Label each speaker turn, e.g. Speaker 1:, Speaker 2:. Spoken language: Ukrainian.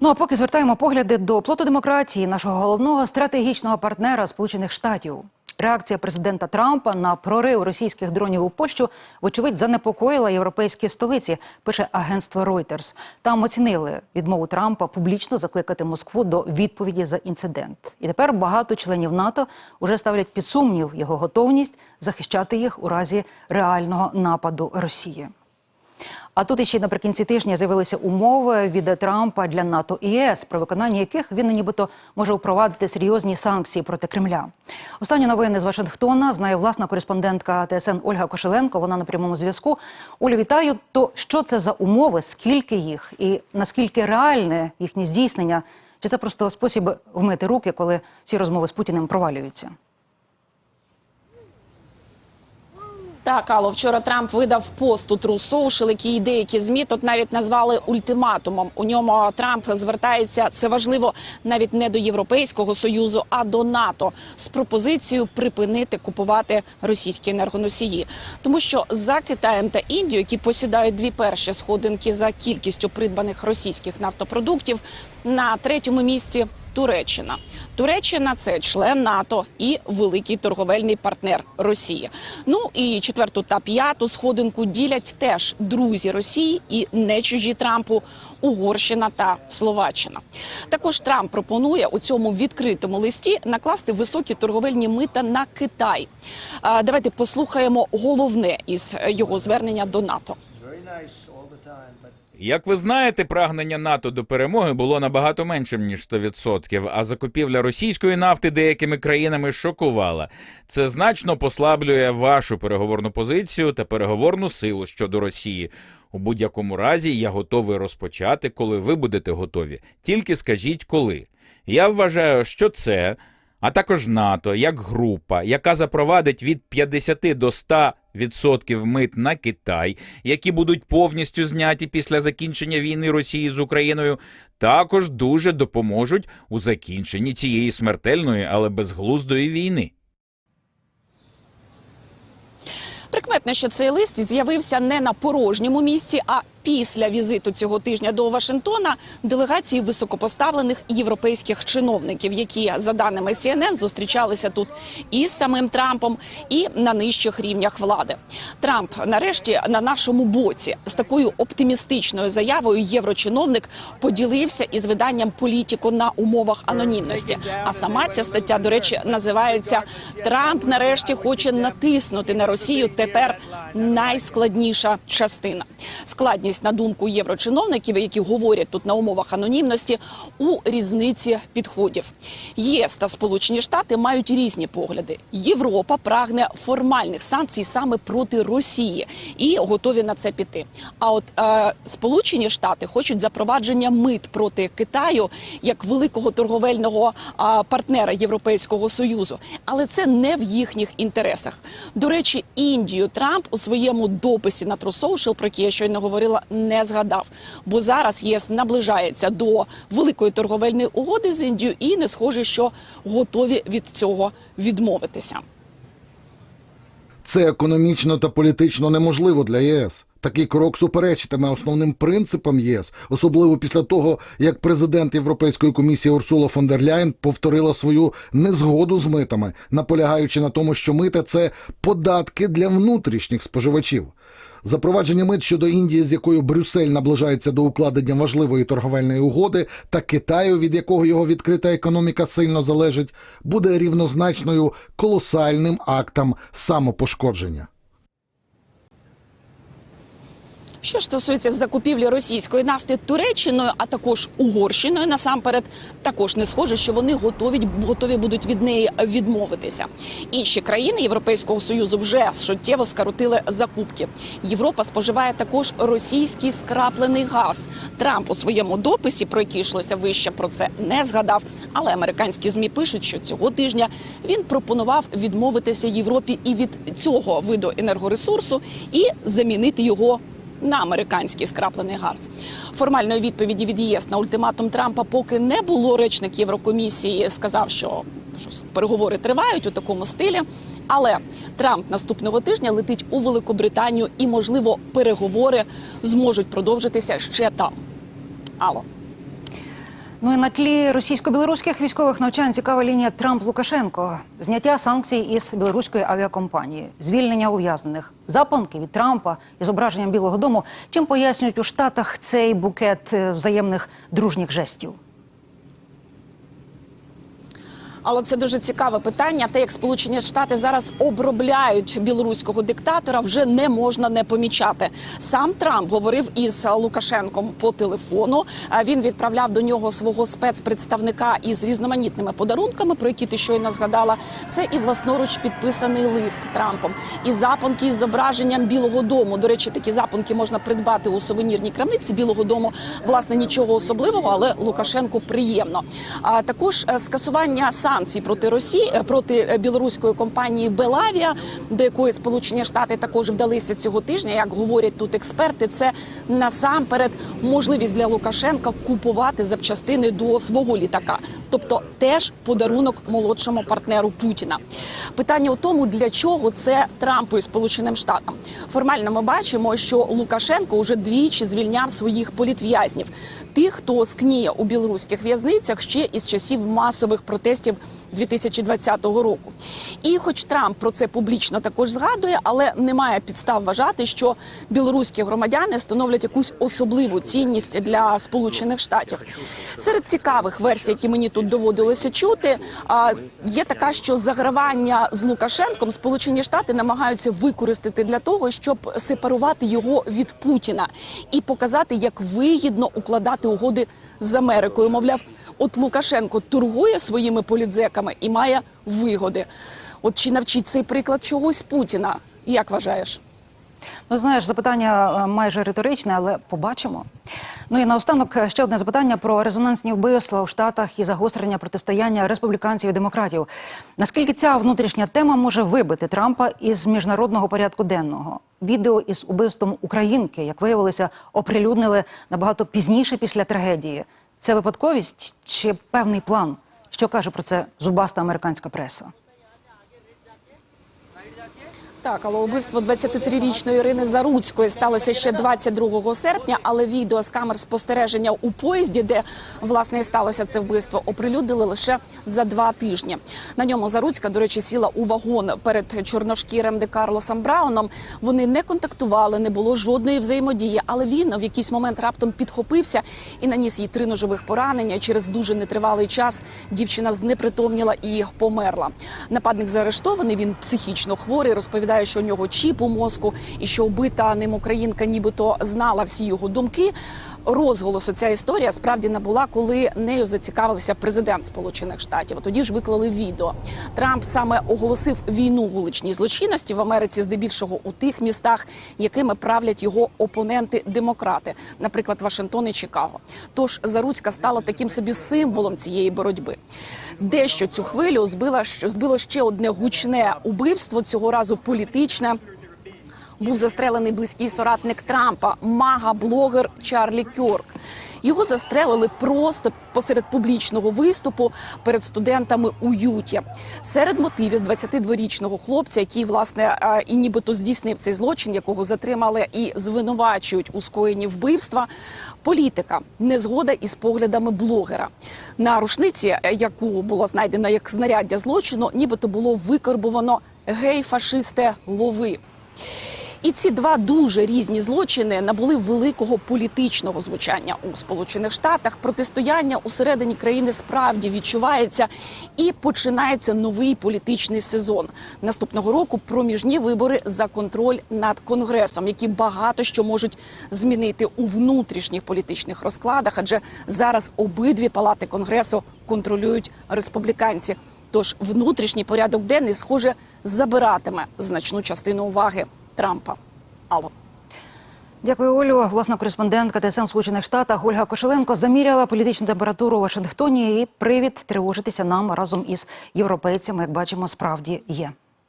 Speaker 1: Ну а поки звертаємо погляди до плоту демократії нашого головного стратегічного партнера Сполучених Штатів. Реакція президента Трампа на прорив російських дронів у Польщу, вочевидь, занепокоїла європейські столиці. Пише агентство Reuters. Там оцінили відмову Трампа публічно закликати Москву до відповіді за інцидент. І тепер багато членів НАТО вже ставлять під сумнів його готовність захищати їх у разі реального нападу Росії. А тут іще наприкінці тижня з'явилися умови від Трампа для НАТО і ЄС, про виконання яких він нібито може впровадити серйозні санкції проти Кремля. Останні новини з Вашингтона знає власна кореспондентка ТСН Ольга Кошеленко. Вона на прямому зв'язку. Олю, вітаю. То що це за умови? Скільки їх і наскільки реальне їхнє здійснення? Чи це просто спосіб вмити руки, коли всі розмови з Путіним провалюються?
Speaker 2: Так, Алло, вчора Трамп видав пост у True Social, який деякі змі тут навіть назвали ультиматумом. У ньому Трамп звертається це важливо навіть не до Європейського союзу, а до НАТО з пропозицією припинити купувати російські енергоносії, тому що за Китаєм та Індією, які посідають дві перші сходинки за кількістю придбаних російських нафтопродуктів, на третьому місці Туреччина. Туреччина це член НАТО і великий торговельний партнер Росії. Ну і четверту та п'яту сходинку ділять теж друзі Росії і не чужі Трампу. Угорщина та Словаччина. Також Трамп пропонує у цьому відкритому листі накласти високі торговельні мита на Китай. Давайте послухаємо головне із його звернення до НАТО.
Speaker 3: Як ви знаєте, прагнення НАТО до перемоги було набагато меншим ніж 100%, а закупівля російської нафти деякими країнами шокувала. Це значно послаблює вашу переговорну позицію та переговорну силу щодо Росії. У будь-якому разі я готовий розпочати, коли ви будете готові. Тільки скажіть коли. Я вважаю, що це, а також НАТО, як група, яка запровадить від 50 до 100 відсотків мит на Китай, які будуть повністю зняті після закінчення війни Росії з Україною, також дуже допоможуть у закінченні цієї смертельної, але безглуздої війни.
Speaker 2: Прикметно, що цей лист з'явився не на порожньому місці, а після візиту цього тижня до Вашингтона делегації високопоставлених європейських чиновників, які за даними CNN, зустрічалися тут і з самим Трампом, і на нижчих рівнях влади. Трамп нарешті на нашому боці з такою оптимістичною заявою єврочиновник поділився із виданням політику на умовах анонімності. А сама ця стаття, до речі, називається Трамп нарешті хоче натиснути на Росію. Тепер найскладніша частина. Складність на думку єврочиновників, які говорять тут на умовах анонімності, у різниці підходів. ЄС та Сполучені Штати мають різні погляди. Європа прагне формальних санкцій саме проти Росії і готові на це піти. А от е, Сполучені Штати хочуть запровадження мит проти Китаю як великого торговельного е, партнера Європейського союзу, але це не в їхніх інтересах. До речі, Індію Трамп у своєму дописі на Social, про який я щойно говорила, не згадав. Бо зараз ЄС наближається до великої торговельної угоди з Індією, і не схоже, що готові від цього відмовитися.
Speaker 4: Це економічно та політично неможливо для ЄС. Такий крок суперечитиме основним принципам ЄС, особливо після того, як президент Європейської комісії Урсула фон дер Ляйн повторила свою незгоду з митами, наполягаючи на тому, що мита це податки для внутрішніх споживачів. Запровадження мит щодо Індії, з якою Брюссель наближається до укладення важливої торговельної угоди, та Китаю, від якого його відкрита економіка сильно залежить, буде рівнозначною колосальним актом самопошкодження.
Speaker 2: Що стосується закупівлі російської нафти Туреччиною, а також Угорщиною, насамперед також не схоже, що вони готові готові будуть від неї відмовитися. Інші країни Європейського союзу вже суттєво скоротили закупки. Європа споживає також російський скраплений газ. Трамп у своєму дописі, про який йшлося вище, про це не згадав. Але американські змі пишуть, що цього тижня він пропонував відмовитися Європі і від цього виду енергоресурсу і замінити його на американський скраплений газ. Формальної відповіді від ЄС на ультиматум Трампа поки не було. Речник Єврокомісії сказав, що переговори тривають у такому стилі. Але Трамп наступного тижня летить у Великобританію і, можливо, переговори зможуть продовжитися ще там. Алло.
Speaker 1: Ну і на тлі російсько-білоруських військових навчань цікава лінія Трамп-Лукашенко, зняття санкцій із білоруської авіакомпанії, звільнення ув'язнених, запанки від Трампа із зображенням Білого Дому. Чим пояснюють у Штатах цей букет е, взаємних дружніх жестів?
Speaker 2: Але це дуже цікаве питання. Те, як Сполучені Штати зараз обробляють білоруського диктатора, вже не можна не помічати. Сам Трамп говорив із Лукашенком по телефону. Він відправляв до нього свого спецпредставника із різноманітними подарунками, про які ти щойно згадала. Це і власноруч підписаний лист Трампом, і запонки із зображенням Білого Дому. До речі, такі запонки можна придбати у сувенірній крамниці Білого Дому. Власне, нічого особливого, але Лукашенку приємно. А також е, скасування санкцій проти Росії е, проти е, білоруської компанії Белавія, до якої Сполучені Штати також вдалися цього тижня. Як говорять тут експерти, це насамперед можливість для Лукашенка купувати запчастини до свого літака, тобто теж подарунок молодшому партнеру Путіна. Питання у тому, для чого це Трампу і Сполученим Штатам. Формально ми бачимо, що Лукашенко уже двічі звільняв своїх політв'язнів, тих, хто скніє у білоруських в'язницях ще із часів масових протестів 2020 року. І, хоч Трамп про це публічно також згадує, але немає підстав вважати, що білоруські громадяни становлять якусь особливу цінність для Сполучених Штатів. Серед цікавих версій, які мені тут доводилося чути, є така, що загравання з Лукашенком Сполучені Штати намагаються використати для того, щоб сепарувати його від Путіна і показати, як вигідно укладати угоди з Америкою. Мовляв, от Лукашенко торгує своїми політзеками і має вигоди. От чи навчить цей приклад чогось Путіна? Як вважаєш?
Speaker 1: Ну, знаєш, запитання е, майже риторичне, але побачимо. Ну і наостанок е, ще одне запитання про резонансні вбивства у Штатах і загострення протистояння республіканців і демократів. Наскільки ця внутрішня тема може вибити Трампа із міжнародного порядку денного? Відео із убивством українки, як виявилося, оприлюднили набагато пізніше після трагедії. Це випадковість чи певний план? Що каже про це зубаста американська преса?
Speaker 2: Так, але убивство 23-річної Ірини Заруцької сталося ще 22 серпня. Але відео з камер спостереження у поїзді, де власне і сталося це вбивство, оприлюднили лише за два тижні. На ньому Заруцька, до речі, сіла у вагон перед чорношкірим де Карлосом Брауном. Вони не контактували, не було жодної взаємодії. Але він в якийсь момент раптом підхопився і наніс їй три ножових поранення. Через дуже нетривалий час дівчина знепритомніла і померла. Нападник заарештований. Він психічно хворий. Розповідає, що у нього чіп у мозку, і що вбита ним українка, нібито знала всі його думки. Розголосу ця історія справді набула, коли нею зацікавився президент Сполучених Штатів. Тоді ж виклали відео. Трамп саме оголосив війну вуличній злочинності в Америці, здебільшого у тих містах, якими правлять його опоненти-демократи, наприклад, Вашингтон і Чикаго. Тож Заруцька стала таким собі символом цієї боротьби. Дещо цю хвилю збила збило ще одне гучне убивство цього разу політичне був застрелений близький соратник Трампа, мага-блогер Чарлі Кьорк. Його застрелили просто посеред публічного виступу перед студентами у Юті. Серед мотивів 22-річного хлопця, який власне е, і нібито здійснив цей злочин, якого затримали і звинувачують у скоєнні вбивства. Політика незгода із поглядами блогера на рушниці, е, яку було знайдено як знаряддя злочину, нібито було викорбовано гей-фашисте лови. І ці два дуже різні злочини набули великого політичного звучання у Сполучених Штатах. Протистояння усередині країни справді відчувається і починається новий політичний сезон наступного року. Проміжні вибори за контроль над конгресом, які багато що можуть змінити у внутрішніх політичних розкладах, адже зараз обидві палати конгресу контролюють республіканці. Тож внутрішній порядок денний, схоже, забиратиме значну частину уваги Трампа. Алло.
Speaker 1: Дякую, Олю. Власна кореспондентка ТСН Сполучених Штатах Ольга Кошеленко заміряла політичну температуру у Вашингтоні. І привід тривожитися нам разом із європейцями, як бачимо, справді є.